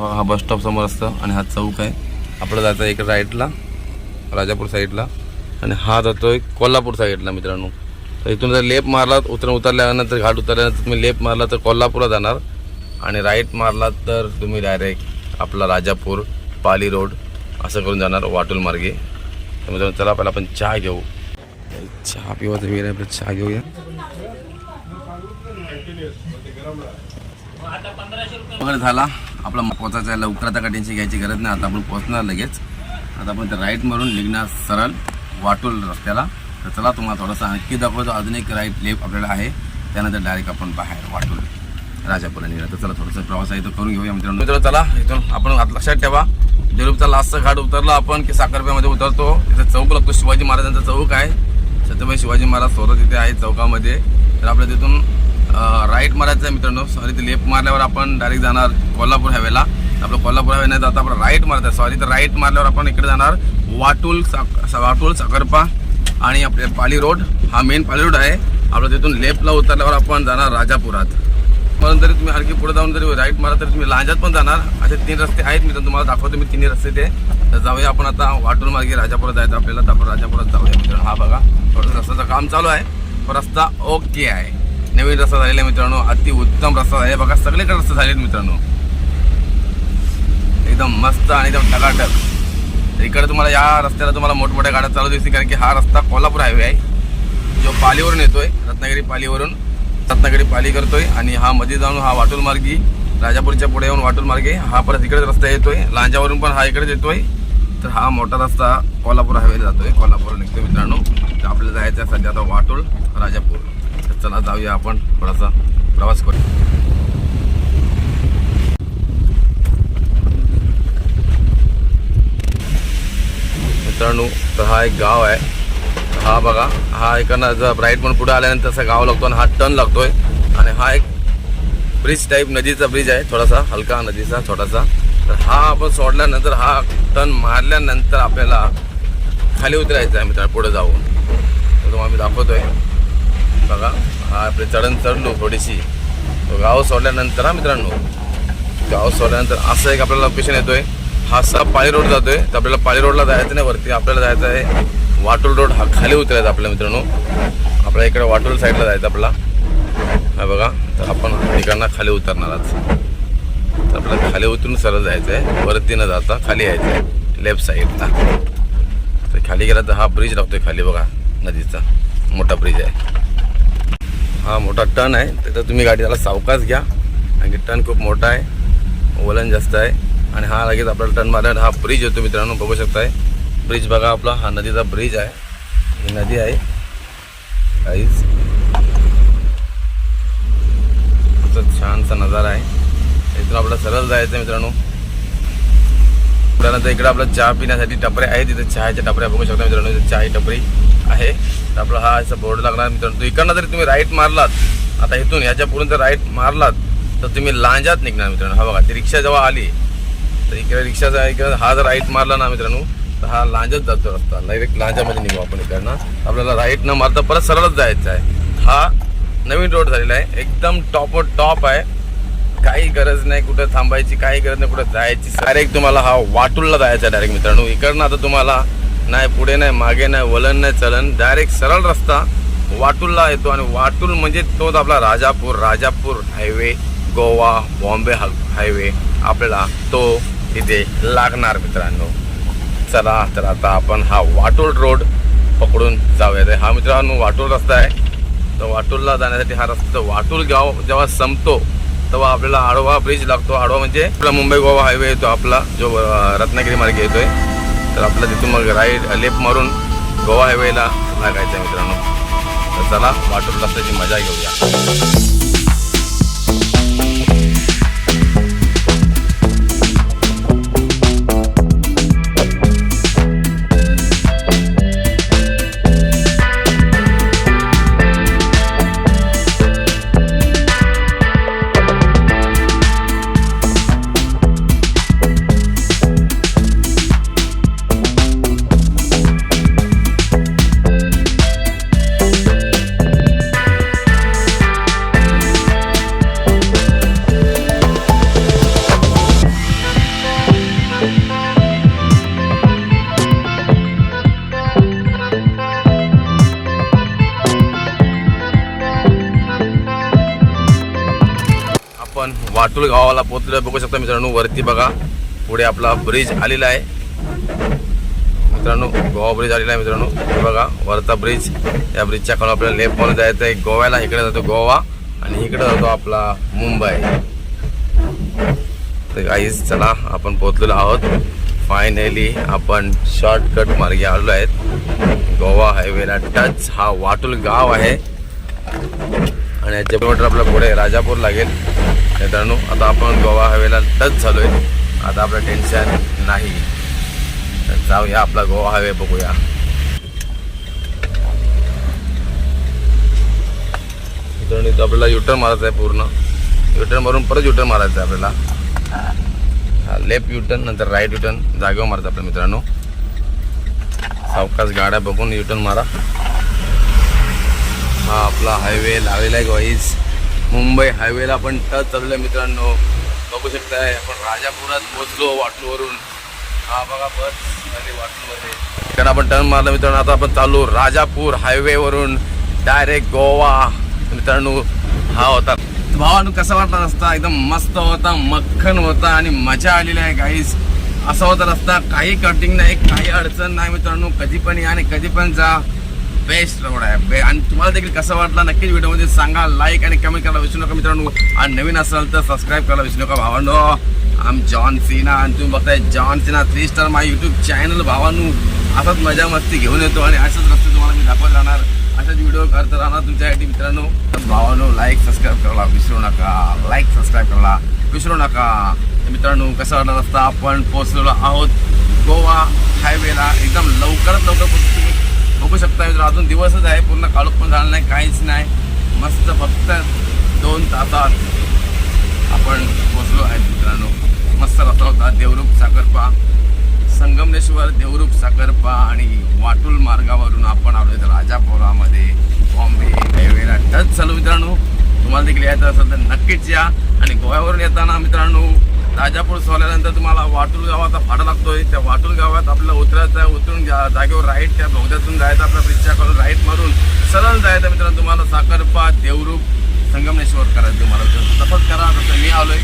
हा हा bus stop समोर असतं आणि हा चौक आहे. आपलं जायचं एक राईटला राजापूर साईडला आणि हा जातो आहे कोल्हापूर साईडला मित्रांनो. तर इथून जर लेप मारलात उतरून उतरल्यानंतर घाट उतरल्यानंतर तुम्ही लेप मारला तर कोल्हापूरला जाणार. आणि राईट मारलात तर तुम्ही डायरेक्ट आपला राजापूर पाली रोड असं करून जाणार वाटूल मार्गे. तर मित्रांनो चला पहिला आपण चहा घेऊ. चहा पिवायचं वेळ आहे आपलं चहा घेऊया. वगैरे झाला. आपला पोचायचा आहे लवकर. आता टेन्शन घ्यायची गरज नाही. आता आपण पोचणार लगेच. आता आपण त्या राईट मारून निघणार सरळ वाटोल रस्त्याला. तर चला तुम्हाला थोडंसं आणखी दाखवतो. अजून एक राईट लेफ्ट आपल्याला आहे. त्यानंतर डायरेक्ट आपण बाहेर वाटोल राजापूरला निघणार. तर चला थोडंसं प्रवास आहे तो करून घेऊया मित्रांनो. मित्र चला इथून आपण लक्षात ठेवा. देरूपचा लास्टचा घाट उतरला आपण की साखरप्यामध्ये उतरतो. इथं चौक लागतो. शिवाजी महाराजांचा चौक आहे. छत्रपती शिवाजी महाराज स्वतः तिथे आहे चौकामध्ये. तर आपल्या तिथून राईट मारायचं आहे मित्रांनो. सॉरी ते लेफ्ट मारल्यावर आपण डायरेक्ट जाणार कोल्हापूर हायवेला आपलं कोल्हापूर हायवे नाही जाता आपण राईट मारत आहे. सॉरी तर राईट मारल्यावर आपण इकडे जाणार वाटूल साक वाटूल साखरपा आणि आपले पाली रोड हा मेन पाली रोड आहे. आपलं तिथून लेफ्टला उतरल्यावर आपण जाणार राजापुरात. म्हणून तरी तुम्ही आणखी पुढे जाऊन जरी राईट मारा तरी तुम्ही लांजात पण जाणार. असे तीन रस्ते आहेत मी तर तुम्हाला दाखवतो मी तिन्ही रस्ते ते. तर जाऊया आपण आता वाटून मार्गे राजापुरात जायचं आपल्याला. तर आपण राजापुरात जाऊया मित्रांनो. हा बघा परंतु रस्त्याचं काम चालू आहे. पण रस्ता ओके आहे. नवीन रस्ता झालेला आहे मित्रांनो. अति उत्तम रस्ता आहे. बघा सगळीकडे रस्ते झालेत मित्रांनो. एकदम मस्त आणि एकदम टकाटक. इकडे तुम्हाला या रस्त्याला तुम्हाला मोठमोठ्या गाड्या चालू दिसतील कारण की हा रस्ता कोल्हापूर हायवे आहे. जो पालीवरून येतोय रत्नागिरी पालीवरून. रत्नागिरी पाली करतोय आणि हा मध्ये जाऊन हा वाटूल मार्गी राजापूरच्या पुढे येऊन वाटूल मार्गे हा परत इकडे रस्ता येतोय. लांजावरून पण हा इकडेच येतोय. तर हा मोठा रस्ता कोल्हापूर हायवेला जातोय. कोल्हापूर निघतोय मित्रांनो. आपल्याला जायचं आहे सध्या आता वाटूल राजापूर. चला जाऊया आपण थोडासा प्रवास करू. मित्रांनो तर हा एक गाव आहे. हा बघा हा एकांना जर ब्राईट पण पुढे आल्यानंतर असा गाव लागतो आणि हा टन लागतोय. आणि हा एक ब्रिज टाईप नदीचा ब्रिज आहे थोडासा हलका नदीचा छोटासा. तर हा आपण सोडल्यानंतर हा टन मारल्यानंतर आपल्याला खाली उतरायचं आहे मित्रांनो पुढे जाऊन. तर तुम्हाला मी दाखवतोय. बघा. हा आपले चढण चढलो थोडीशी. गाव सोडल्यानंतर हा मित्रांनो. गाव सोडल्यानंतर असं एक आपल्याला लोकेशन येतोय. हा सा पाळी रोड जातोय. तर आपल्याला पाळी रोडला जायचं नाही वरती आपल्याला जायचं आहे वाटोल रोड. हा खाली उतरायचा आपल्या मित्रांनो. आपल्या इकडे वाटोल साईडला जायचं आपला हा बघा. तर आपण ठिकाणा खाली उतरणार आज तर आपल्याला खाली उतरून सरळ जायचं आहे वरती न जाता खाली यायचं आहे लेफ्ट साईडला तर खाली गेला तर हा ब्रिज लागतोय खाली बघा. नदीचा. मोठा ब्रिज आहे. हा मोठा टर्न आहे. तिथं तुम्ही गाडी त्याला सावकाच घ्या. कारण की टर्न खूप मोठा आहे. वलन जास्त आहे. आणि हा लगेच आपल्याला टर्न मारला हा ब्रिज येतो मित्रांनो बघू शकताय. ब्रिज बघा आपला हा नदीचा ब्रिज आहे. ही नदी आहे. काहीच छानसा नजारा आहे. इथून आपल्याला सरळ जायचं आहे मित्रांनो त्यानंतर इकडे आपलं चहा पिण्यासाठी टपरे आहेत. तिथे चहाच्या टपऱ्या बघू शकता मित्रांनो चहा टपरी आहे. आपला हा असा बोर्ड लागणार मित्रांनो. इकडनं जरी तुम्ही राईट मारलात आता इथून ह्याच्या पुढून जर राईट मारलात तर तुम्ही लांजात निघणार मित्रांनो. हा बघा ती रिक्षा जेव्हा आली तर इकडे रिक्षाचा इकडे हा जर राईट मारला ना मित्रांनो तर हा लांजत जातो रस्ता. डायरेक्ट लांजामध्ये निघू आपण इकडनं. आपल्याला राईट न मारता परत सरळच जायचं आहे. हा नवीन रोड झालेला आहे. एकदम टॉप टॉप आहे. काही गरज नाही कुठं थांबायची काही गरज नाही कुठं जायची. डायरेक्ट तुम्हाला हा वाटूलला जायचा डायरेक्ट मित्रांनो. इकडनं आता तुम्हाला नाही पुढे नाही मागे नाही वलन नाही चलन. डायरेक्ट सरळ रस्ता वाटूलला येतो आणि वाटूल म्हणजे तोच आपला राजापूर राजापूर हायवे गोवा बॉम्बे हायवे आपल्याला तो इथे लागणार मित्रांनो. चला तर आता आपण हा वाटोल रोड पकडून जाऊया हा मित्रांनो वाटोल रस्ता आहे. तर वाटूलला जाण्यासाठी हा रस्ता वाटूल गाव जेव्हा संपतो तेव्हा आपल्याला आडवा ब्रिज लागतो. आडवा म्हणजे आपला मुंबई गोवा हायवे येतो आपला जो रत्नागिरी मार्ग येतोय. तर आपला तिथून मग राईट लेफ्ट मारून गोवा हायवेला लागायचं आहे मित्रांनो. तर चला वाटून रस्त्याची मजा घेऊया. आपण वाटूल गावाला पोहोचलं बघू शकता मित्रांनो वरती बघा. पुढे आपला ब्रिज आलेला आहे. मित्रांनो गोवा ब्रिज आलेला आहे मित्रांनो. बघा वरचा ब्रिज या ब्रिजच्या खालून आपल्याला लेफ्ट जायचं आहे. गोव्याला इकडे जातो गोवा आणि इकडे जातो आपला मुंबई. तर काहीच चला आपण पोहोचलेलो आहोत. फायनली आपण शॉर्टकट मार्गे आलो आहेत. गोवा हायवेला टच हा वाटूल गाव आहे. आणि याच्या किलोमीटर आपल्या पुढे राजापूर लागेल. मित्रांनो आता आपण गोवा हायवेला टच झालोय. आता आपलं टेन्शन नाही. तर जाऊया आपला गोवा हायवे बघूया. मित्रांनो इथं आपल्याला युटर्न मारायचं आहे पूर्ण. युटर्न मारून परत युटर्न मारायचं आहे आपल्याला. लेफ्ट युटर्न नंतर राईट युटर्न जागेवर मारायचं आपल्या मित्रांनो. सावकाश गाड्या बघून युटर्न मारा. हा आपला हायवे लागलेला आहे गोईज मुंबई हायवेला आपण टच चाललो आहे मित्रांनो. बघू शकताय आपण राजापुरात पोहोचलो वाटलूवरून. हा बघा बस आली वाटलूमध्ये. कारण आपण टर्न मारला मित्रांनो आता आपण चालू राजापूर हायवेवरून डायरेक्ट गोवा. मित्रांनो हा होता. भावानु कसा वाटला रस्ता? एकदम मस्त होता मक्खन होता आणि मजा आलेली आहे गाईस असा होता रस्ता. काही कटिंग नाही काही अडचण नाही मित्रांनो. कधी पण या आणि कधी पण जा. बेस्ट रोड आहे. बे आणि तुम्हाला देखील कसं वाटलं नक्कीच व्हिडिओमध्ये सांगा. लाईक आणि कमेंट करायला विसरू नका मित्रांनो. आणि नवीन असाल तर सबस्क्राईब करायला विसरू नका भावांनो. आम जॉन सिना आणि तुम्ही बघताय John Cena three star my YouTube channel भावांनो. असाच मजा मस्ती घेऊन येतो आणि असंच रस्ते तुम्हाला मी दाखवत राहणार. अशाच व्हिडिओ करत राहणार तुमच्यासाठी मित्रांनो. तर भावांनो लाईक सबस्क्राईब करायला विसरू नका. लाईक सबस्क्राईब करायला विसरू नका. मित्रांनो कसा वाटला रस्ता? आपण पोहोचलेलो आहोत गोवा हायवेला एकदम लवकरात लवकर पोहोचतो बघू शकता मित्र अजून दिवसच आहे पूर्ण काळोख पण झाला नाही काहीच नाही. मस्त फक्त दोन तासात आपण पोचलो आहे मित्रांनो. मस्त रस्ता होता देवरूप साखरपा संगमनेश्वर देवरूप साखरपा आणि वाटूल मार्गावरून आपण आलो इथं राजापुरामध्ये. बॉम्बे हायवेला टच चालू मित्रांनो. तुम्हाला देखील यायचं असेल तर नक्कीच या. आणि गोव्यावरून येताना मित्रांनो राजापूर सोडल्यानंतर तुम्हाला वाटूल गावाचा फाटा लागतोय. त्या वाटूल गावात आपल्याला उतरायचं आहे. उतरून जागेवर राईट त्या बोगद्यातून जायचं आपल्या ब्रिजच्या करून राईट मारून सरळ जायचं मित्रांनो. तुम्हाला साखरपा देवरूप संगमनेश्वर करायचं तुम्हाला. तसंच करा. तसं मी आलोय.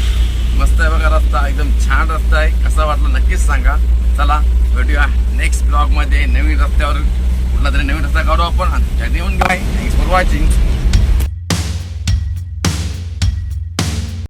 मस्त आहे बघा रस्ता. एकदम छान रस्ता आहे. कसा वाटला नक्कीच सांगा. चला भेटूया नेक्स्ट ब्लॉगमध्ये नवीन रस्त्यावर कुठला तरी नवीन रस्ता काढू आपण. आणि त्यात येऊन काय थँक्स फॉर वॉचिंग